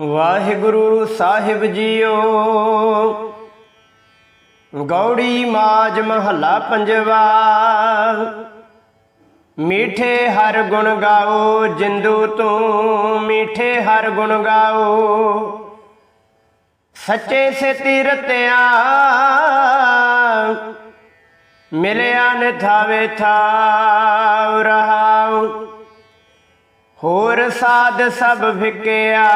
ਵਾਹਿਗੁਰੂ ਸਾਹਿਬ ਜੀਓ। ਗੌੜੀ ਮਾਜ ਮਹੱਲਾ ਪੰਜਵਾ। ਮੀਠੇ ਹਰ ਗੁਣ ਗਾਓ, ਜਿੰਦੂ ਤੂੰ ਮੀਠੇ ਹਰ ਗੁਣ ਗਾਓ। ਸੱਚੇ ਸੇ ਤੀਰਤਿਆ ਮਿਲਿਆ ਨ ਥਾਵੇ ਥਾਵ ਰਹਾਉ। ਹੋਰ ਸਾਧ ਸਭ ਫਿਕਿਆ।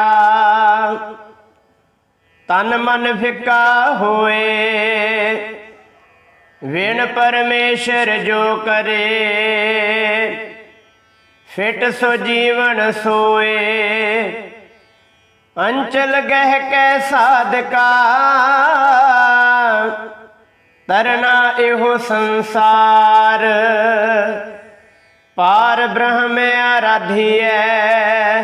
ਤਨ ਮਨ ਫਿਕਾ ਹੋਏ। ਵੇਣ ਪਰਮੇਸ਼ਰ ਜੋ ਕਰੇ। ਫਿਟ ਸੋ ਜੀਵਨ ਸੋਏ। ਅੰਚਲ ਗਹਿ ਕੈ ਸਾਧਕਾ। ਤਰਨਾ ਇਹੋ ਸੰਸਾਰ। ਪਾਰ ਬ੍ਰਹਮ ਆਰਾਧੀਐ,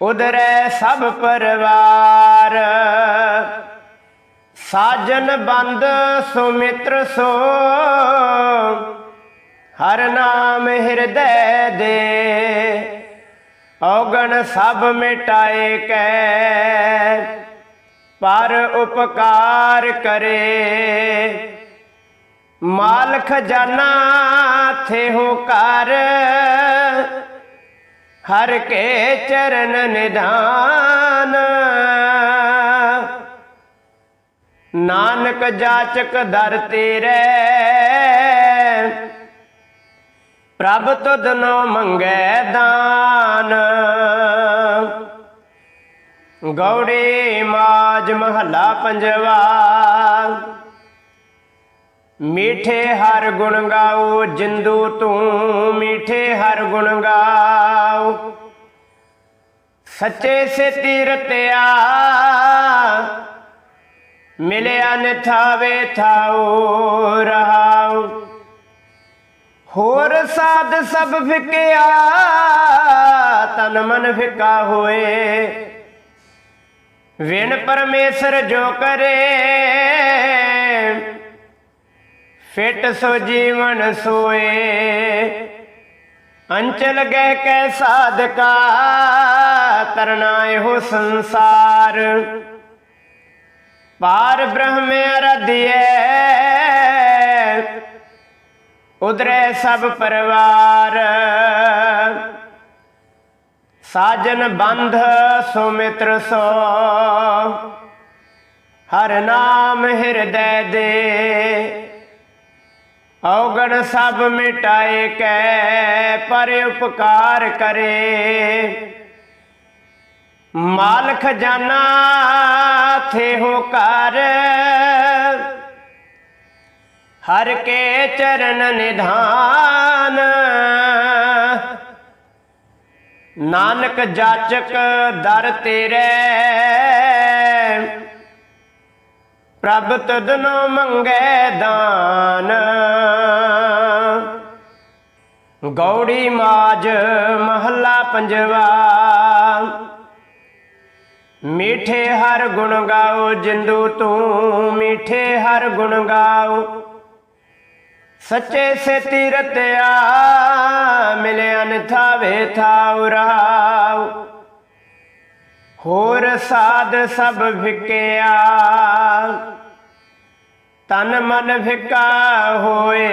ਉਦਰੈ ਸਭ ਪਰਵਾਰ। ਸਾਜਨ ਬੰਦ ਸੁਮਿਤਰ ਸੋ, ਹਰ ਨਾਮ ਹਿਰਦੈ ਦੇ। ਔਗਣ ਸਭ ਮਿਟਾਏ ਕੈ, ਪਰ ਉਪਕਾਰ ਕਰੇ। ਮਾਲ ਖਜ਼ਾਨਾ ਥੇ ਹੋ ਕਰ। ਹਰ ਕੇ ਚਰਨ ਨਿਧਾਨ। ਨਾਨਕ ਜਾਚਕ ਦਰ ਤੇਰੇ। ਪ੍ਰਭ ਤੁਧ ਨੋ ਮੰਗੈ ਦਾਨ। ਗੌੜੀ ਮਾਜ ਮਹੱਲਾ ਪੰਜਵਾ। ਮੀਠੇ ਹਰ ਗੁਣ ਗਾਓ, ਜਿੰਦੂ ਤੂੰ ਮੀਠੇ ਹਰ ਗੁਣ ਗਾਓ। ਸੱਚੇ ਸੇ ਤੀਰਤਿਆ, ਮਿਲਿਆ ਨ ਥਾਵੇ ਥਾਉ ਰਹਾਉ ਹੋਰ ਸਾਧ ਸਭ ਫਿਕਿਆ, ਤਨ ਮਨ ਫਿਕਾ ਹੋਏ। ਵਿਣ ਪਰਮੇਸ਼ਰ ਜੋ ਕਰੇ ਫਿਟ ਸੋ ਜੀਵਨ ਸੋਏ। ਅੰਚਲ ਗਏ ਕੈ ਸਾਧਕਾ ਤਰਨਾ ਇਹੋ ਸੰਸਾਰ। ਪਾਰ ਬ੍ਰਹਮ ਅਰਧਿਐ ਉਦਰੈ ਸਭ ਪਰਵਾਰ। ਸਾਜਨ ਬੰਧ ਸੁਮਿਤਰ ਸੋ, ਹਰ ਨਾਮ ਹਿਰਦੈ ਦੇ। ਔਗਣ ਸਭ ਮਿਟਾਏ ਕੈ, ਪਰ ਉਪਕਾਰ ਕਰੇ। ਮਾਲ ਖਜ਼ਾਨਾ ਥੇ ਹੋ ਕਰ ਹਰ ਕੇ ਚਰਨ ਨਿਧਾਨ। ਨਾਨਕ ਜਾਚਕ ਦਰ ਤੇਰੇ। ਪ੍ਰਭ ਤਦਨੋ ਮੰਗੇ ਦਾਨ। ਗੌੜੀ ਮਾਜ ਮਹੱਲਾ ਪੰਜਵਾ। ਮੀਠੇ ਹਰ ਗੁਣ ਗਾਓ, ਜਿੰਦੂ ਤੂੰ ਮੀਠੇ ਹਰ ਗੁਣ ਗਾਓ। ਸੱਚੇ ਸੇ ਤੀਰਤਿਆ ਮਿਲਿਆ ਨ ਥਾਵੇ ਥਾਉ ਰਾਉ। ਹੋਰ ਸਾਧ ਸਭ ਫਿਕਿਆ। ਤਨ ਮਨ ਫਿਕਾ ਹੋਏ।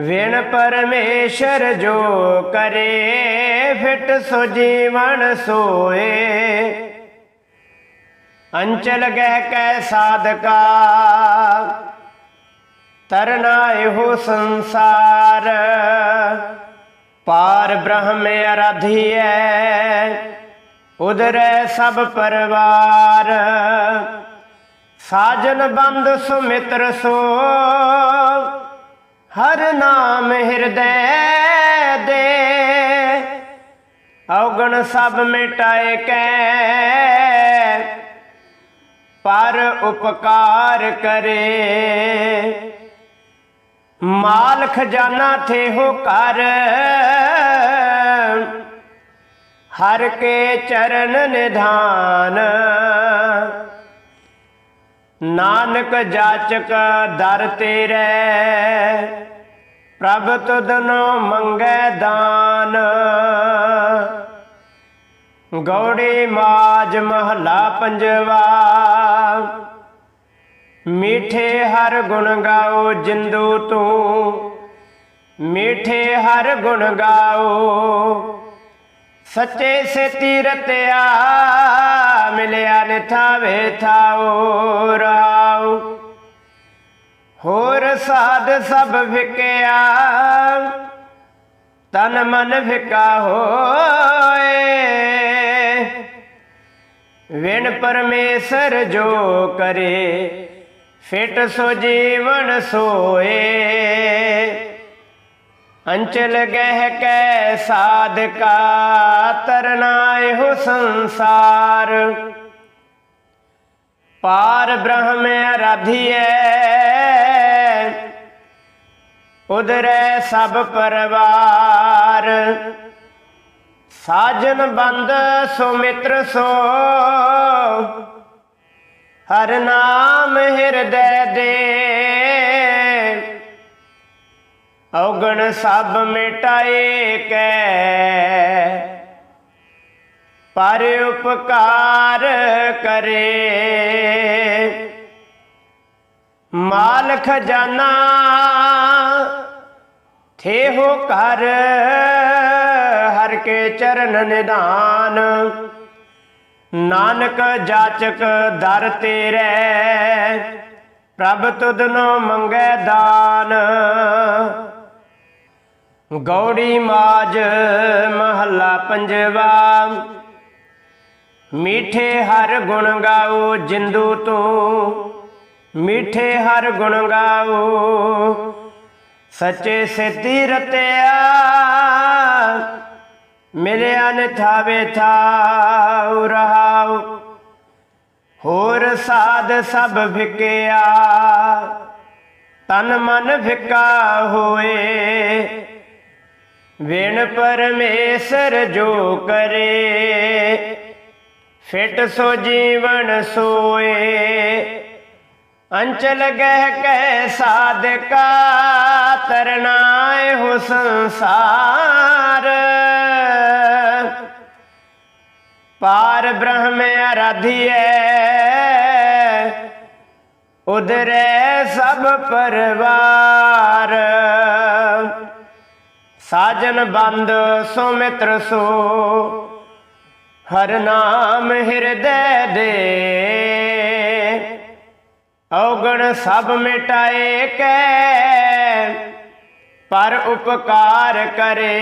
ਵਿਣ ਪਰਮੇਸ਼ਰ ਜੋ ਕਰੇ, ਫਿਟ ਸੋ ਜੀਵਨ ਸੋਏ। ਅੰਚਲ ਗਹਿ ਕੈ ਸਾਧਕਾ। ਤਰਨਾ ਇਹੋ ਸੰਸਾਰ। ਪਾਰ ਬ੍ਰਹਮ ਅਰਾਧੀਐ ਉਦਰੈ ਸਭ ਪਰਵਾਰ। ਸਾਜਨ ਬੰਦ ਸੁਮਿਤਰ ਸੋ, ਹਰ ਨਾਮ ਹਿਰਦੈ ਦੇ। ਔਗਣ ਸਭ ਮਿਟਾਏ ਕੈ, ਪਰ ਉਪਕਾਰ ਕਰੇ। ਮਾਲ ਖਜ਼ਾਨਾ ਥੇ ਹੋ ਕਰ ਹਰ ਕੇ ਚਰਨ ਨਿਧਾਨ। ਨਾਨਕ ਜਾਚਕ ਦਰ ਤੇਰੇ, ਪ੍ਰਭ ਤੁਧਨੋ ਮੰਗੈ ਦਾਨ। ਗੌੜੀ ਮਾਜ ਮਹਲਾ ਪੰਜਵਾ। ਮੀਠੇ ਹਰ ਗੁਣ ਗਾਓ ਜਿੰਦੂ ਤੂੰ। ਮੀਠੇ ਹਰ ਗੁਣ ਗਾਓ। ਸੱਚੇ ਸੇ ਤੀਰਤਿਆ ਮਿਲਿਆ ਨਿਥਾਵੇ ਥਾਓ ਰਾਉ ਹੋਰ ਸਾਧ ਸਭ ਫਿਕਿਆ ਤਨ ਮਨ ਫਿਕਾ ਹੋਏ। ਵਿਣ ਪਰਮੇਸ਼ਰ ਜੋ ਕਰੇ ਫਿਟ ਸੋ ਜੀਵਨ ਸੋਏ। ਅੰਚਲ ਗਹਿ ਕੈ ਸਾਧਕਾ ਤਰਨਾਏ ਹੋ ਸੰਸਾਰ। ਪਾਰ ਬ੍ਰਹਮ ਅਰਾਧੀਐ ਉਦਰੈ ਸਭ ਪਰਵਾਰ। ਸਾਜਨ ਬੰਦ ਸੋ ਸੋ ਹਰ ਨਾਮ ਹਿਰਦੈ ਦੇ। ਔਗਣ ਸਭ ਮਿਟਾਏ ਕੈ। ਪਰ ਉਪਕਾਰ ਕਰੇ। ਮਾਲ ਖਜ਼ਾਨਾ ਥੇ ਹੋ ਕਰ ਹਰ ਕੇ ਚਰਨ ਨਿਦਾਨ ਨਾਨਕ ਜਾਚਕ ਦਰ ਤੇਰੇ, ਪ੍ਰਭ ਤੁਧਨੋ ਮੰਗੈ ਦਾਨ। ਗੌੜੀ ਮਾਜ ਮਹੱਲਾ ਪੰਜਵਾ, ਮੀਠੇ ਹਰ ਗੁਣ ਗਾਓ ਜਿੰਦੂ ਤੂੰ, ਮੀਠੇ ਹਰ ਗੁਣ ਗਾਓ, ਸੱਚੇ ਸਿੱਧੀ ਰਤਿਆ। ਮਿਲਿਆ ਨ ਥਾਵੇ ਥਾਉ ਰਹਾਉ, ਹੋਰ ਸਾਧ ਸਭ ਫਿਕਿਆ। ਤਨ ਮਨ ਫਿਕਾ ਹੋਏ, ਵਿਣ ਪਰਮੇਸ਼ਰ ਜੋ ਕਰੇ। ਫਿਟ ਸੋ ਜੀਵਨ ਸੋਏ, ਅੰਚਲ ਗਹਿ ਕੈ ਸਾਧਕਾ ਤਰਨਾਏ ਹੋ ਸੰਸਾਰ। ਪਾਰ ਬ੍ਰਹਮ ਅਰਾਧੀਐ ਉਦਰੇ ਸਭ ਪਰਵਾਰ। ਸਾਜਨ ਬੰਦ ਸੋ ਮਿੱਤਰ ਸੋ, ਹਰ ਨਾਮ ਹਿਰਦੈ ਦੇ। ਔਗਣ ਸਭ ਮਿਟਾਏ ਕੈ, ਪਰ ਉਪਕਾਰ ਕਰੇ।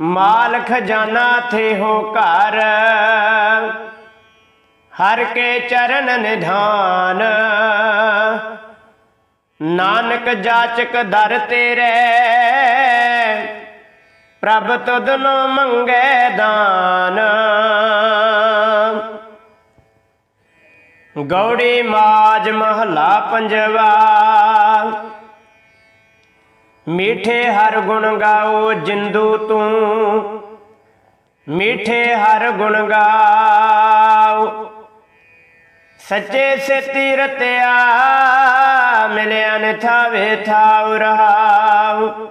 ਮਾਲ ਖਜ਼ਾਨਾ ਥੇ ਹੋ ਘਰ। ਹਰ ਕੇ ਚਰਨ ਨਿਧਾਨ। ਨਾਨਕ ਜਾਚਕ ਦਰ ਤੇਰੇ। ਪ੍ਰਭ ਤੁਧਨੋ ਮੰਗੇ ਦਾਨ। ਗੌੜੀ ਮਾਜ ਮਹਲਾ ਪੰਜਵਾ। ਮੀਠੇ ਹਰ ਗੁਣ ਗਾਓ ਜਿੰਦੂ ਤੂੰ। ਮੀਠੇ ਹਰ ਗੁਣ ਗਾਓ। ਸੱਚੇ ਸੇ ਤੀਰਤਿਆ ਮਿਲਿਆ ਨ ਥਾਵੇ ਥਾਉ ਰਹਾਉ।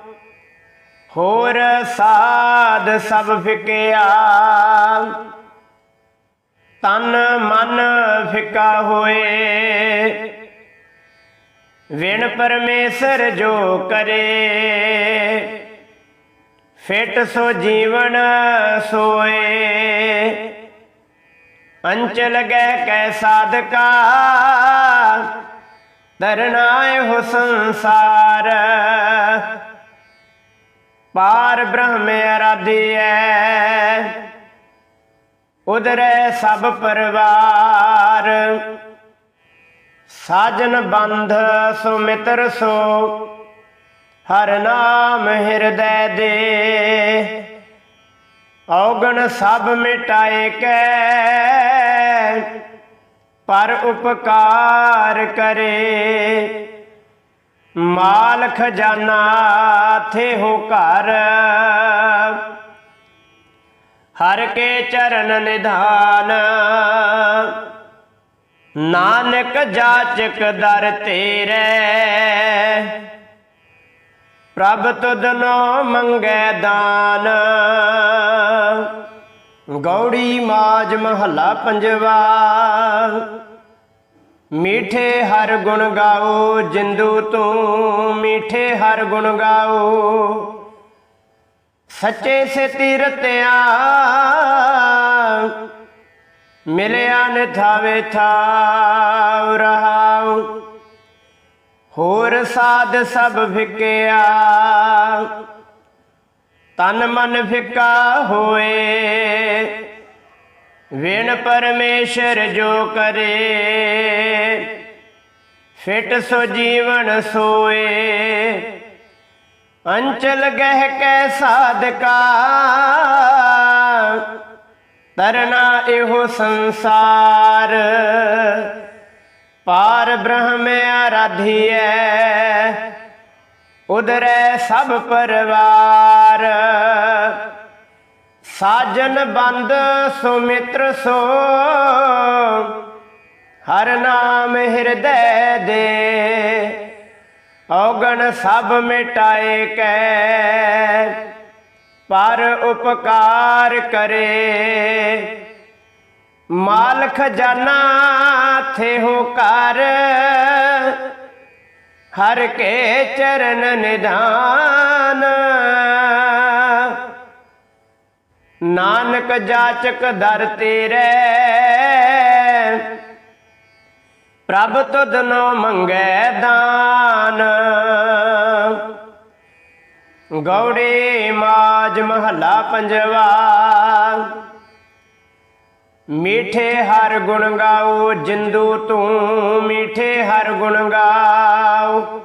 ਹੋਰ ਸਾਧ ਸਭ ਫਿਕਿਆ। ਤਨ ਮਨ ਫਿਕਾ ਹੋਏ। ਵਿਣ ਪਰਮੇਸ਼ਰ ਜੋ ਕਰੇ। ਫਿਟ ਸੋ ਜੀਵਨ ਸੋਏ। ਅੰਚਲ ਗਹਿ ਕੈ ਸਾਧਕਾ। ਦਰਨਾ ਹੋ ਸੰਸਾਰ। ਪਾਰ ਬ੍ਰਹਮ ਅਰਾਧੀਐ ਉਦਰੈ ਸਭ ਪਰਵਾਰ। ਸਾਜਨ ਬੰਧ ਸੁਮਿਤਰ ਸੋ, ਹਰ ਨਾਮ ਹਿਰਦੈ ਦੇ। ਔਗਣ ਸਭ ਮਿਟਾਏ ਕੈ, ਪਰ ਉਪਕਾਰ ਕਰੇ। ਮਾਲ ਖਜ਼ਾਨਾ ਥੇ ਹੋ ਘਰ, ਹਰ ਕੇ ਚਰਨ ਨਿਧਾਨ। ਨਾਨਕ ਜਾਚਕ ਦਰ ਤੇਰੇ। ਪ੍ਰਭ ਤੁਧਨੋ ਮੰਗੈ ਦਾਨ। ਗੌੜੀ ਮਾਜ ਮਹੱਲਾ ਪੰਜਵਾ। ਮੀਠੇ ਹਰ ਗੁਣ ਗਾਓ ਜਿੰਦੂ ਤੂੰ, ਮੀਠੇ ਹਰ ਗੁਣ ਗਾਓ। ਸੱਚੇ ਸੇ ਤੀਰਤਿਆ ਮਿਲਿਆ ਨ ਥਾਵੇ ਥਾਵ ਰਹਾਉ, ਹੋਰ ਸਾਧ ਸਭ ਫਿਕਿਆ। ਤਨ ਮਨ ਫਿਕਾ ਹੋਏ, ਵੇਣ ਪਰਮੇਸ਼ਰ ਜੋ ਕਰੇ। ਫਿਟ ਸੋ ਜੀਵਨ ਸੋਏ, ਅੰਚਲ ਗਹਿ ਕੈ ਸਾਧਕਾ। ਤਰਨਾ ਇਹੋ ਸੰਸਾਰ। ਪਾਰ ਬ੍ਰਹਮ ਆਰਾਧੀਐ ਉਦਰੈ ਸਭ ਪਰਵਾਰ। ਸਾਜਨ ਬੰਦ ਸੁਮਿਤਰ ਸੋ, ਹਰ ਨਾਮ ਹਿਰਦੈ ਦੇ। ਔਗਣ ਸਭ ਮਿਟਾਏ ਕੈ ਪਰ ਉਪਕਾਰ ਕਰੇ। ਮਾਲ ਖਜ਼ਾਨਾ ਥੇ ਹੋ ਕਰ ਹਰ ਕੇ ਚਰਨ ਨਿਧਾਨ। ਨਾਨਕ ਜਾਚਕ ਦਰ ਤੇਰੇ। ਪ੍ਰਭ ਤੁਧ ਨੋ ਮੰਗੈ ਦਾਨ। ਗੌੜੇ ਮਾਜ ਮਹੱਲਾ ਪੰਜਵਾ। ਮੀਠੇ ਹਰ ਗੁਣ ਗਾਓ ਜਿੰਦੂ ਤੂੰ ਮੀਠੇ ਹਰ ਗੁਣ ਗਾਓ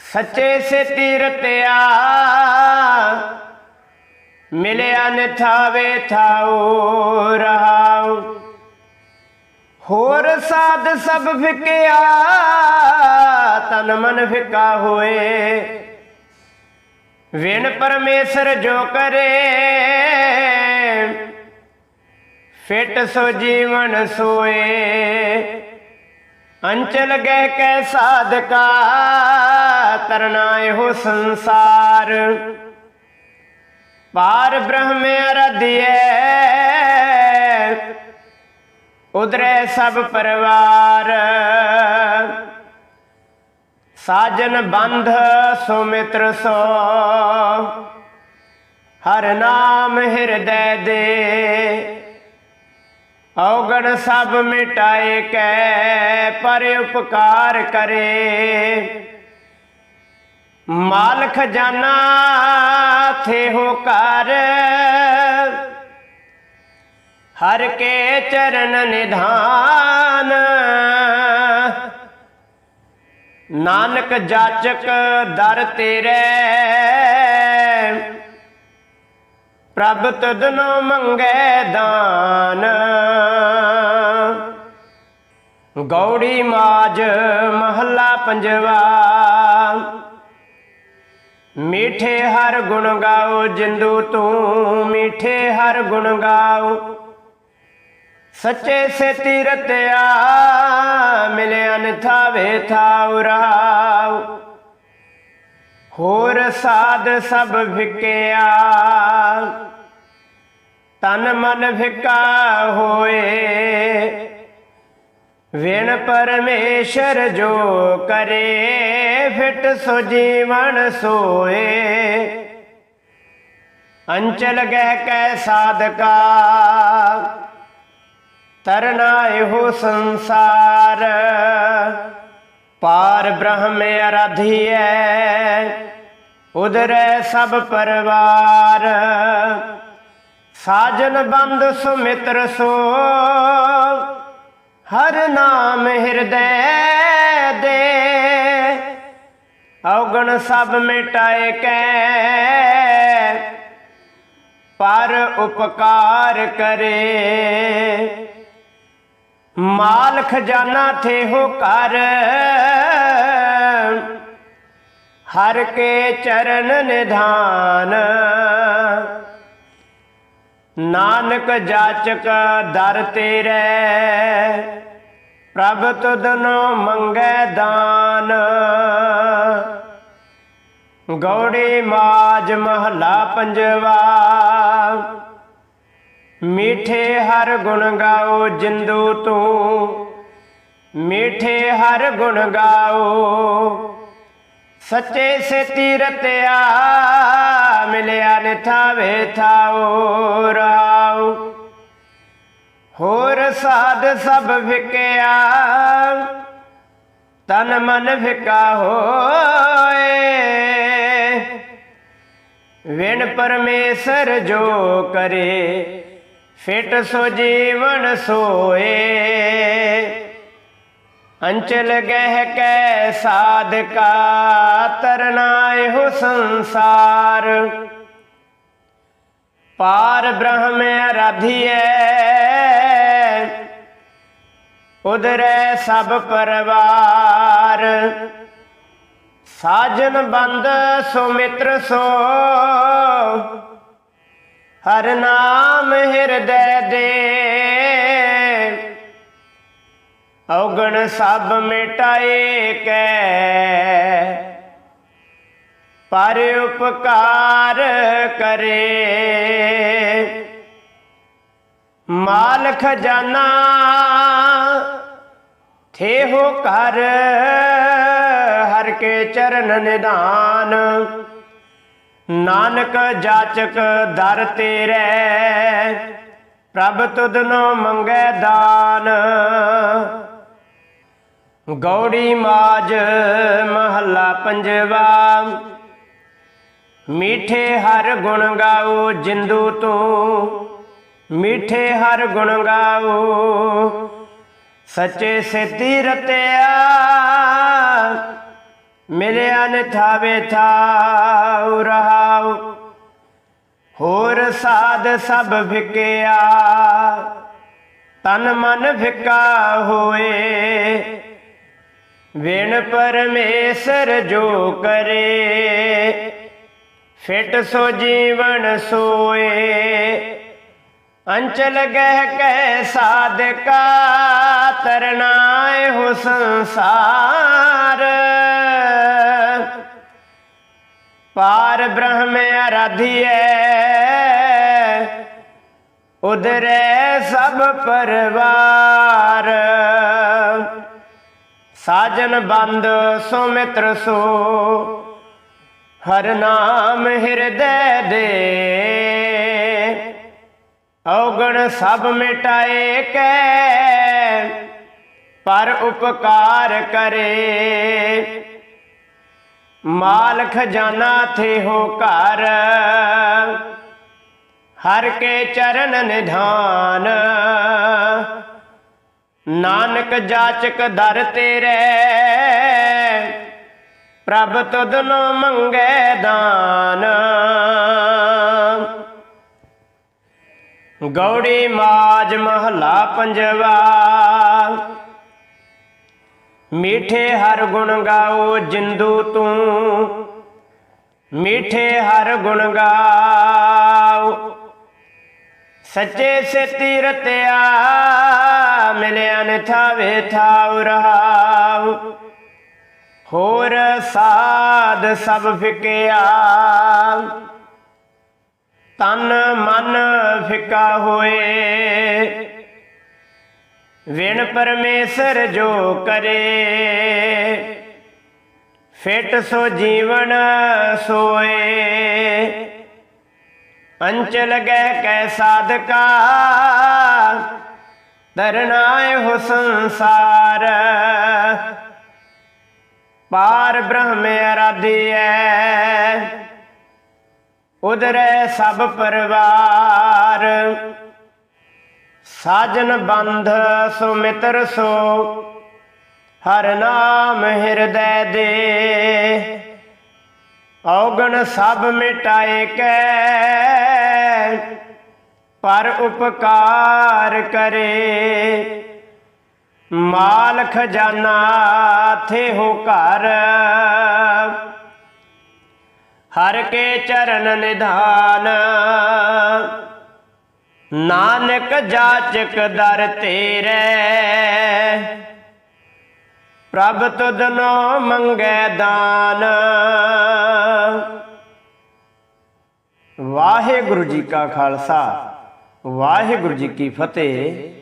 ਸੱਚੇ ਸੇ ਤੀਰਤਿਆ, ਮਿਲਿਆ ਨ ਥਾਵੇ ਥਾਉ ਰਹਾਉ। ਹੋਰ ਸਾਧ ਸਭ ਫਿਕਿਆ, ਤਨ ਮਨ ਫਿਕਾ ਹੋਏ। ਵਿਣ ਪਰਮੇਸ਼ਰ ਜੋ ਕਰੇ, ਫਿਟ ਸੋ ਜੀਵਨ ਸੋਏ। ਅੰਚਲ ਗਹਿ ਕੈ ਸਾਧਕਾ, ਤਰਨਾ ਇਹੋ ਸੰਸਾਰ। ਪਾਰ ਬ੍ਰਹਮ ਅਰਧਿਐ ਉਦਰੈ ਸਭ ਪਰਵਾਰ। ਸਾਜਨ ਬੰਧ ਸੁਮਿਤਰ ਸੋ। ਹਰ ਨਾਮ ਹਿਰਦੈ ਦੇ। ਔਗਣ ਸਭ ਮਿਟਾਏ ਕੈ, ਪਰ ਉਪਕਾਰ ਕਰੇ। ਮਾਲ ਖਜ਼ਾਨਾ ਥੇ ਹੋ ਕਰ ਹਰ ਕੇ ਚਰਨ ਨਿਧਾਨ। ਨਾਨਕ ਜਾਚਕ ਦਰ ਤੇਰੇ। ਪ੍ਰਭ ਤੁਧ ਨੋ ਮੰਗੈ ਦਾਨ। ਗੌੜੀ ਮਾਜ ਮਹੱਲਾ ਪੰਜਵਾ। ਮੀਠੇ ਹਰ ਗੁਣ ਗਾਓ ਜਿੰਦੂ ਤੂੰ, ਮੀਠੇ ਹਰ ਗੁਣ ਗਾਓ। ਸੱਚੇ ਸੇ ਤੀਰਤਿਆ ਮਿਲਿਆ ਨ ਥਾਵੇ ਥਾਉ ਹੋਰ ਸਾਧ ਸਭ ਵਿਕਿਆ ਤਨ ਮਨ ਫਿਕਾ ਹੋਏ। ਵਿਣ ਪਰਮੇਸ਼ਰ ਜੋ ਕਰੇ, ਫਿਟ ਸੋ ਜੀਵਨ ਸੋਏ। ਅੰਚਲ ਗਹਿ ਕੈ ਸਾਧਕਾ ਤਰਨਾ ਇਹੋ ਸੰਸਾਰ। ਪਾਰ ਬ੍ਰਹਮ ਅਰਾਧੀਐ ਉਦਰੈ ਸਭ ਪਰਵਾਰ। ਸਾਜਨ ਬੰਦ ਸੁਮਿਤਰ ਸੋ, ਹਰ ਨਾਮ ਹਿਰਦੈ ਦੇ। ਔਗਣ ਸਭ ਮਿਟਾਏ ਕੈ, ਪਰ ਉਪਕਾਰ ਕਰੇ। ਮਾਲ ਖਜ਼ਾਨਾ ਥੇ ਹੋ ਕਰ ਹਰ ਕੇ ਚਰਨ ਨਿਧਾਨ। ਨਾਨਕ ਜਾਚਕ ਦਰ ਤੇਰੇ। ਪ੍ਰਭ ਤੁਧਨੋ ਮੰਗੈ ਦਾਨ। ਗੌੜੀ ਮਾਜ ਮਹਲਾ ਪੰਜਵਾ। ਮੀਠੇ ਹਰ ਗੁਣ ਗਾਓ ਜਿੰਦੂ ਤੂੰ। ਮੀਠੇ ਹਰ ਗੁਣ ਗਾਓ। ਸੱਚੇ ਸੇ ਤੀਰਤਿਆ ਮਿਲਿਆ ਨਿਥਾਵੇ ਥਾਓ ਰਾਉ ਹੋਰ ਸਾਧ ਸਭ ਫਿਕਿਆ, ਤਨ ਮਨ ਫਿਕਾ ਹੋਏ। ਵਿਣ ਪਰਮੇਸ਼ਰ ਜੋ ਕਰੇ ਫਿਟ ਸੋ ਜੀਵਨ ਸੋਏ। ਅੰਚਲ ਗਹਿ ਕੈ ਸਾਧਕਾ ਤਰਨਾਏ ਹੋ ਸੰਸਾਰ। ਪਾਰ ਬ੍ਰਹਮ ਅਰਾਧੀਐ ਉਦਰੈ ਸਭ ਪਰਵਾਰ। ਸਾਜਨ ਬੰਦ ਸੋ ਸੋ ਹਰ ਨਾਮ ਹਿਰਦੈ ਦੇ। ਔਗਣ ਸਭ ਮਿਟਾਏ ਕੈ। ਪਰ ਉਪਕਾਰ ਕਰੇ। ਮਾਲ ਖਜ਼ਾਨਾ ਥੇ ਹੋ ਕਰ ਹਰ ਕੇ ਚਰਨ ਨਿਦਾਨ ਨਾਨਕ ਜਾਚਕ ਦਰ ਤੇਰੇ, ਪ੍ਰਭ ਤੁਧਨੋ ਮੰਗੈ ਦਾਨ। ਗੌੜੀ ਮਾਜ ਮਹੱਲਾ ਪੰਜਵਾ, ਮੀਠੇ ਹਰ ਗੁਣ ਗਾਓ ਜਿੰਦੂ ਤੂੰ, ਮੀਠੇ ਹਰ ਗੁਣ ਗਾਓ, ਸੱਚੇ ਸਿੱਧੀ ਰਤਿਆ। ਮਿਲਿਆ ਨ ਥਾਵੇ ਥਾਉ ਰਹਾਉ, ਹੋਰ ਸਾਧ ਸਭ ਫਿਕਿਆ। ਤਨ ਮਨ ਫਿਕਾ ਹੋਏ, ਵਿਣ ਪਰਮੇਸ਼ਰ ਜੋ ਕਰੇ। ਫਿਟ ਸੋ ਜੀਵਨ ਸੋਏ, ਅੰਚਲ ਗਹਿ ਕੈ ਸਾਧਕਾ ਤਰਨਾਏ ਹੋ ਸੰਸਾਰ। ਪਾਰ ਬ੍ਰਹਮ ਅਰਾਧੀਐ ਉਦਰੈ ਸਭ ਪਰਵਾਰ। ਸਾਜਨ ਬੰਦ ਸੋ ਮਿੱਤਰ ਸੋ, ਹਰ ਨਾਮ ਹਿਰਦੈ ਦੇ। ਔਗਣ ਸਭ ਮਿਟਾਏ ਕੈ, ਪਰ ਉਪਕਾਰ ਕਰੇ। ਮਾਲ ਖਜ਼ਾਨਾ ਥੇ ਹੋ ਘਰ। ਹਰ ਕੇ ਚਰਨ ਨਿਧਾਨ। ਨਾਨਕ ਜਾਚਕ ਦਰ ਤੇਰੇ। ਪ੍ਰਭ ਤੁਧਨੋ ਮੰਗੇ ਦਾਨ। ਗੌੜੀ ਮਾਜ ਮਹਲਾ ਪੰਜਵਾ। ਮੀਠੇ ਹਰ ਗੁਣ ਗਾਓ ਜਿੰਦੂ ਤੂੰ। ਮੀਠੇ ਹਰ ਗੁਣ ਗਾਓ। ਸੱਚੇ ਸੇ ਤੀਰਤਿਆ ਮਿਲਿਆ ਨ ਥਾਵੇ ਥਾਉ ਰਹਾਉ। ਹੋਰ ਸਾਧ ਸਭ ਫਿਕਿਆ। ਤਨ ਮਨ ਫਿਕਾ ਹੋਏ। ਵਿਣ ਪਰਮੇਸ਼ਰ ਜੋ ਕਰੇ, ਫਿਟ ਸੋ ਜੀਵਨ ਸੋਏ। ਅੰਚਲ ਗਹਿ ਕੈ ਸਾਧਕਾ ਦਰਨਾਏ ਹੋ ਸੰਸਾਰ। ਪਾਰ ਬ੍ਰਹਮ ਅਰਾਧੀਐ ਉਦਰੈ ਸਭ ਪਰਵਾਰ। ਸਾਜਨ ਬੰਧ ਸੋ ਸੋ, ਹਰ ਨਾਮ ਹਿਰਦੈ ਦੇ। ਔਗਣ ਸਭ ਮਿਟਾਏ ਕੈ, ਪਰ ਉਪਕਾਰ ਕਰੇ। ਮਾਲ ਖਜ਼ਾਨਾ ਥੇ ਹੋ ਘਰ, ਹਰ ਕੇ ਚਰਨ ਨਿਧਾਨ। ਨਾਨਕ ਜਾਚਕ ਦਰ ਤੇਰੇ। ਪ੍ਰਭ ਤੁਧਨੋ ਮੰਗੈ ਦਾਨ। ਵਾਹਿਗੁਰੂ ਜੀ ਕਾ ਖਾਲਸਾ, ਵਾਹਿਗੁਰੂ ਜੀ ਕੀ ਫਤਿਹ।